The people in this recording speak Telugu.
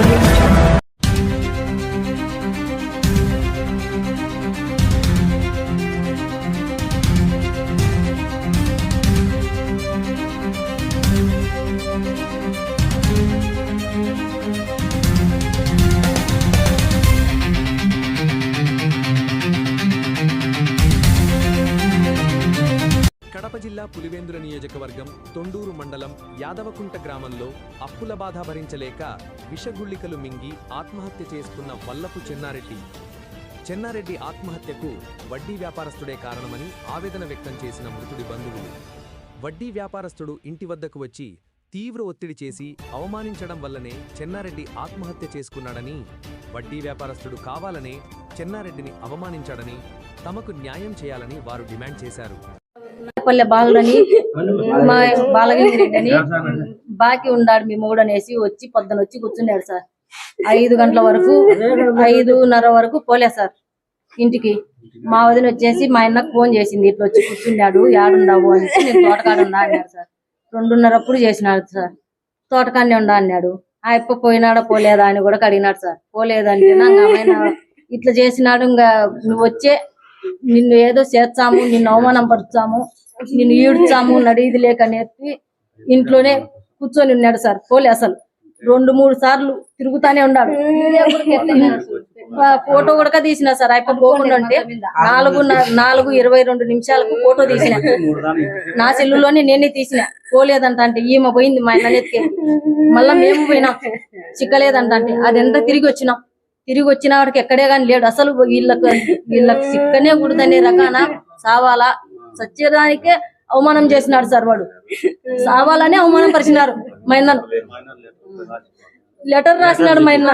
Audio జిల్లా పులివెందుల నియోజకవర్గం తొండూరు మండలం యాదవకుంట గ్రామంలో అప్పుల బాధ భరించలేక విషగుళికలు మింగి ఆత్మహత్య చేసుకున్న వల్లపు చెన్నారెడ్డి. చెన్నారెడ్డి ఆత్మహత్యకు వడ్డీ వ్యాపారస్తుడే కారణమని ఆవేదన వ్యక్తం చేసిన మృతుడి బంధువులు. వడ్డీ వ్యాపారస్తుడు ఇంటి వద్దకు వచ్చి తీవ్ర ఒత్తిడి చేసి అవమానించడం వల్లనే చెన్నారెడ్డి ఆత్మహత్య చేసుకున్నాడని వడ్డీ వ్యాపారస్తుడు కావాలనే చెన్నారెడ్డిని అవమానించాడని తమకు న్యాయం చేయాలని వారు డిమాండ్ చేశారు. పల్లె బాలుడని మా బాలగిరి రెడ్డి అని బాకీ ఉన్నాడు మీ మూడు అనేసి వచ్చి పొద్దున వచ్చి కూర్చున్నాడు సార్. ఐదు గంటల వరకు ఐదున్నర వరకు పోలే సార్ ఇంటికి. మా వదిన వచ్చేసి మా అన్నకు ఫోన్ చేసింది ఇట్లా వచ్చి కూర్చున్నాడు యాడుండావు అనేసి నేను తోటకాడ ఉన్నా అన్నాడు సార్. రెండున్నరప్పుడు చేసినాడు సార్. తోటకాడనే ఉండా అన్నాడు. ఆ అప్ప పోయినాడా పోలేదా అని కూడా అడిగినాడు సార్. పోలేదంటే అని ఇట్లా చేసినాడు ఇంకా నువ్వు వచ్చే నిన్ను ఏదో చేర్చాము నిన్ను అవమానం పరుచాము నిన్ను ఈడ్చాము నడీది లేక నేర్పి ఇంట్లోనే కూర్చొని ఉన్నాడు సార్ పోలే అసలు. రెండు మూడు సార్లు తిరుగుతానే ఉన్నాడు. ఫోటో కూడా తీసిన సార్ అయిపో పోకుండా ఉంటే నాలుగు నాలుగు ఇరవై రెండు నిమిషాలకు ఫోటో తీసిన. నా సెల్లులోనే నేనే తీసిన. పోలేదంట అంటే ఈమె పోయింది మా అన్న మళ్ళా మేము పోయినాం. చిక్కలేదంట అంటే. అదెంత తిరిగి వచ్చినాం? తిరిగి వచ్చిన వాడికి ఎక్కడే కానీ లేడు. అసలు వీళ్ళకు వీళ్ళకి చిక్కనే కూడదనే రకాన సావాలా? సత్యదానికే అవమానం చేసినాడు సార్ వాడు. సావాలనే అవమానం పరిచినారు మా అన్నను లెటర్ రాసినాడు మా అన్న